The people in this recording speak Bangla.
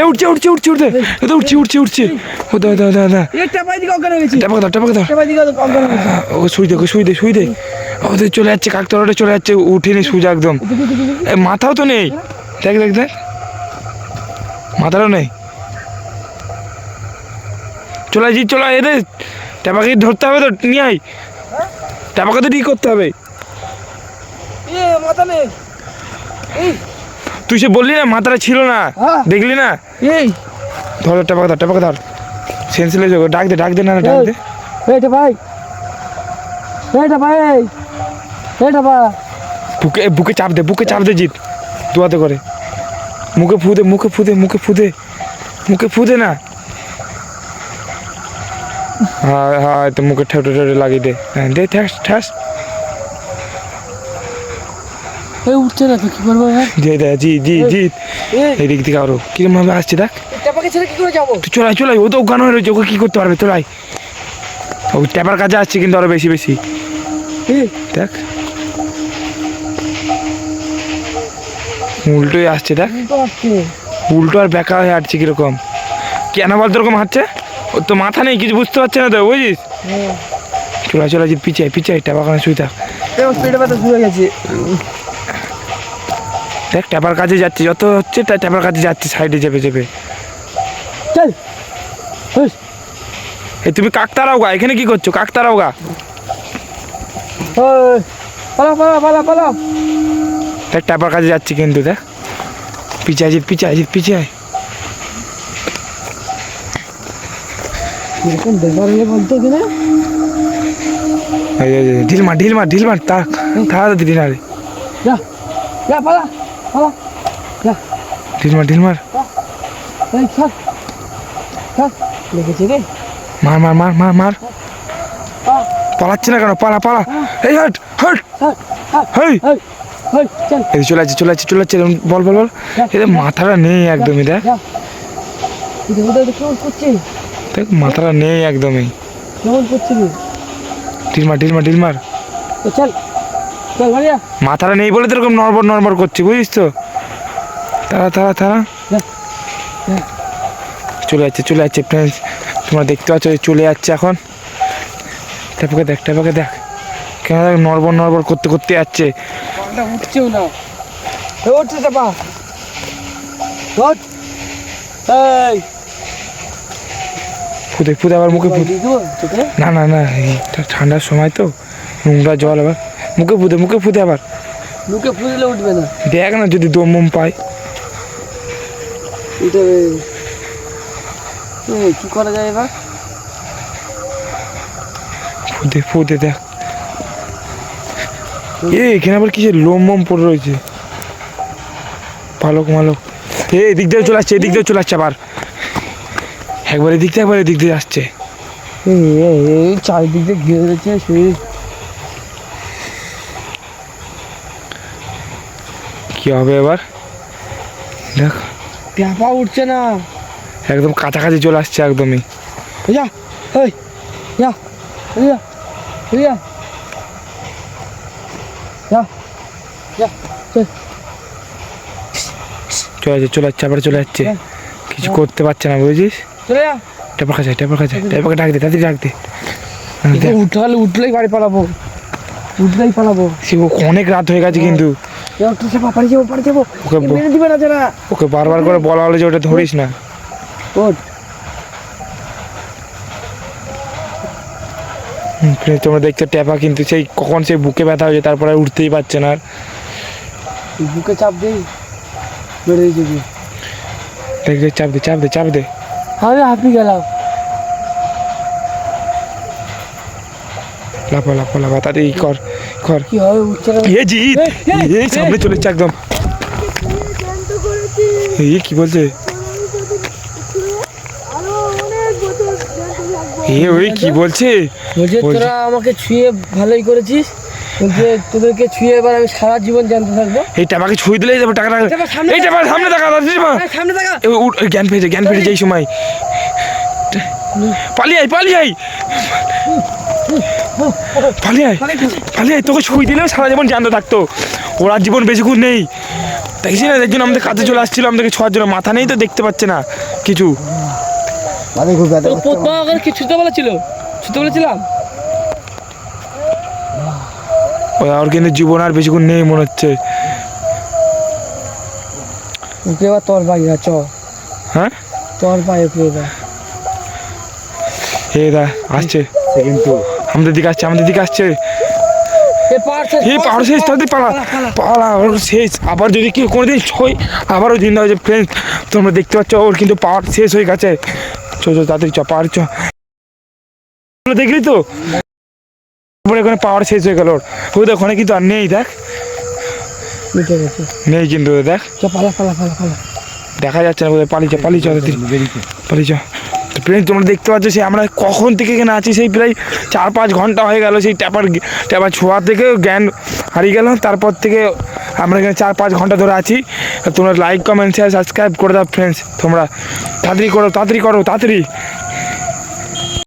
এ উঠছে উঠছে উঠছে উঠছে। এ তো উঠছে উঠছে উঠছে। ও দা দা দা দা। একটা পাই দিকে অজ্ঞান টাপা দাও টাপা দাও। একটা পাই দিকে অজ্ঞান হয়ে গেছি। ও শুই দে শুই দে শুই দে। ওদের চলে যাচ্ছে কাকতলাটা চলে যাচ্ছে উঠেনি সুজা একদম। এ মাথাও তো নেই। দেখ দেখ দেখ। মাথাটাও নেই। চলে জি চলে এ টাপাকে ধরতে হবে তো নিয়ে আয়। টাপাকে তো ঠিক করতে হবে। এ মাথা নেই। এই তুই সে বললি না মাথাটা ছিল না হ্যাঁ। দেখলি না? এই। ধর টাপাকে ধর টাপাকে ধর। সেন্সিলেস হবে ডাক দে ডাক দে না না, ডাক দে। এইটা ভাই। এইটা ভাই। এইটা ভাই। বুকে বুকে চাপ দে বুকে চাপ দে জিত দুয়াতে করে। মুখে ফুদে মুখে ফুদে মুখে ফুদে মুখে ফুদে না। হ্যাঁ হ্যাঁ তো মুখে ঠেটে ঠেটে লাগিয়ে দে। হ্যাঁ দে ঠ্যাস ঠ্যাস এই উঠছে না তো কি করব ভাই দে দে জি জি জি। এই থেকে আরও। কিরম ভাবে আসছে দেখ। টাপাকে ছেড়ে কি করে যাব? তুই চলাই চলাই ও তো হয়ে রয়েছে ওকে কি করতে পারবে? চলাই ও ট্যাপার কাছে আসছে কিন্তু আরও বেশি বেশি। দেখ। উল্টোই আসছে দেখ। উল্টো আর বেকা হয়ে হাঁটছে কীরকম। কেন বল তোরকম হাঁটছে? ওর তো মাথা নেই কিছু বুঝতে পারছে না তো বুঝিস? হ্যাঁ। চলা চলা যে পিছাই পিছাই টাপাখানে শুই থাক। ব্যথা গেছে। দেখ ট্যাপার কাছে যাচ্ছে যত হচ্ছে তাই ট্যাপার কাছে যাচ্ছে সাইডে চেপে চেপে চল। এই তুমি কাকতারাও গা এখানে কি করছ? কাকতারাও গা। পালা পালা পালা পালা দেখ ট্যাপার কাছে যাচ্ছে কিন্তু দেখ। পিছাই জিত পিছাই জিত পিছাই এরকম ব্যাপার হলে বলতো কিনা ঢিল মার ঢিল মার ঢিল মার তা তাড়াতাড়ি ঢিল মার। যা যা পালা। পালা যা ঢিল মার ঢিল মার এই ছাড়। ছাড়। লেগেছে রে। মার মার মার মার মার। পালাচ্ছে না কেন? পালা পালা। এই হট হট। হেই। এই চল। এই চলে যাচ্ছে চলে যাচ্ছে চলে যাচ্ছে। বল বল বল। এদের মাথাটা নেই একদমই দেখ। এটা দেখ মাথাটা নেই একদমই। কেমন করছে রে? ঢিল মার ঢিল মার ঢিল মার তো চল। মাথাটা নেই বলে তো এরকম নড়বড় করছি বুঝিস তো? তারা তারা তারা। যা যা চলে যাচ্ছে চলে যাচ্ছে ফ্রেন্ডস তোমরা দেখতে পাচ্ছ চলে যাচ্ছে এখন। টাপাকে দেখ টাপাকে দেখ। কেন দেখ নড়বড় নড়বড় করতে করতে যাচ্ছে। উঠছেও না। উঠছে এই। ফুদে ফুদে আবার মুখে ফুদে। না না না এটা ঠান্ডার সময় তো। নোংরা জল আবার। মুখে ফুদে মুখে ফুদে আবার। মুখে ফুলে উঠবে না। দেখ না যদি দম মম পায়। এটা এই কি করা যায় এবার? ফুদে ফুদে দেখ। এ এখানে আবার কিসের লোম মোম পড়ে রয়েছে? পালক মালক। এ এদিক দিয়ে চলে আসছে এদিক দিয়ে চলে আসছে আবার। একবার এদিক দিয়ে একবার এদিক দিয়ে আসছে। এই এই এই চারিদিক দিয়ে ঘিরে রয়েছে শরীর কি হবে এবার? দেখ। ট্যাপা উঠছে না। একদম কাছাকাছি চলে আসছে একদমই। যা এই যা যা যা। যা যা চলে। যাচ্ছে চলে যাচ্ছে আবার চলে যাচ্ছে। হ্যাঁ। কিছু করতে পারছে না বুঝিস চলে যা। টেপার কাছে টেপার কাছে টেপাকে ডাক দে তাদের ডাক দে। হ্যাঁ, উঠলে উঠলেই বাড়ি পালাবো। উঠলেই পালাবো। সে অনেক রাত হয়ে গেছে কিন্তু। একটু চাপা পাড়ি যাব পাড়ি যাব। ওকে মেরে দিবে না যারা। ওকে বারবার করে বলা হলো যে ওটা ধরিস না। তোমরা দেখছ টেপা কিন্তু সেই কখন সেই বুকে ব্যথা হয়েছে তারপরে উঠতেই পারছে না আর। বুকে চাপ দেই দেখ, চাপ দে চাপ দে চাপ দে। আমি হাঁপি গেলাম। লাফা লাফা লাফা তাড়াতাড়ি কর কর। এ জিৎ এই, এই, এই সামনে চলে যাচ্ছে একদম। এই কি বলছে? এ ওই কি বলছে? বলছে তোরা আমাকে ছুঁয়ে ভালোই করেছিস। বলছে তোদেরকে ছুঁয়ে এবার আমি সারা জীবন জানতে থাকব। এই টাকাকে ছুঁয়ে দিলেই যাবে টাকা টাকা টেপা, সামনে দেখা। সামনে দেখা জ্ঞান পেয়েছে জ্ঞান পেয়েছে এই। সময়। পালিয়ে আয় পালিয়ে আয়। পালিয়ে আয় পালিয়ে আয় তোকে ছুঁয়ে দিলেও সারা জীবন জানতে থাকতো। ওর আর জীবন বেশিক্ষণ নেই। দেখছি না একজন আমাদের কাছে চলে আসছিল আমাদেরকে ছোঁয়ার জন্য। মাথা নেই তো দেখতে পাচ্ছে না কিছু। ওই আর কিন্তু জীবন আর বেশিক্ষণ নেই মনে হচ্ছে। এবার তোর বাড়ি চ। হ্যাঁ? তোর বাড়ি এবার। এ দা আসছে। কিন্তু আমাদের দিকে আসছে আমাদের দিকে আসছে। পাহাড় শেষ, এই পাহাড় শেষ তাদের পালা পালা, ওর শেষ। আবার যদি কেউ কোনোদিন ছয় আবারও দিন হয়েছে ফ্রেন্ড তোমরা দেখতে পাচ্ছ ওর কিন্তু পাওয়ার শেষ হয়ে গেছে। চো চো তাড়াতাড়ি চ পাহাড় চ তোমরা দেখলি তো? তারপরে এখানে পাওয়ার শেষ হয়ে গেল ওর। ওই দেখ ওখানে কিন্তু আর নেই দেখ। নেই কিন্তু দেখ। পালা পালা পালা পালা। দেখা যাচ্ছে না কোথায় পালিয়ে চ পালিয়ে বেরিয়েছে পালিয়ে চ তো ফ্রেন্ড তোমরা দেখতে পাচ্ছ সেই আমরা কখন থেকে এখানে আছি, সেই প্রায় চার পাঁচ ঘণ্টা হয়ে গেল, সেই ট্যাপার ট্যাপার ছোঁয়া থেকে জ্ঞান হারিয়ে গেল। তারপর থেকে আমরা এখানে চার পাঁচ ঘণ্টা ধরে আছি। তোমরা লাইক কমেন্ট শেয়ার সাবস্ক্রাইব করে দাও ফ্রেন্ডস তোমরা তাড়াতাড়ি করো তাড়াতাড়ি করো, তাড়াতাড়ি।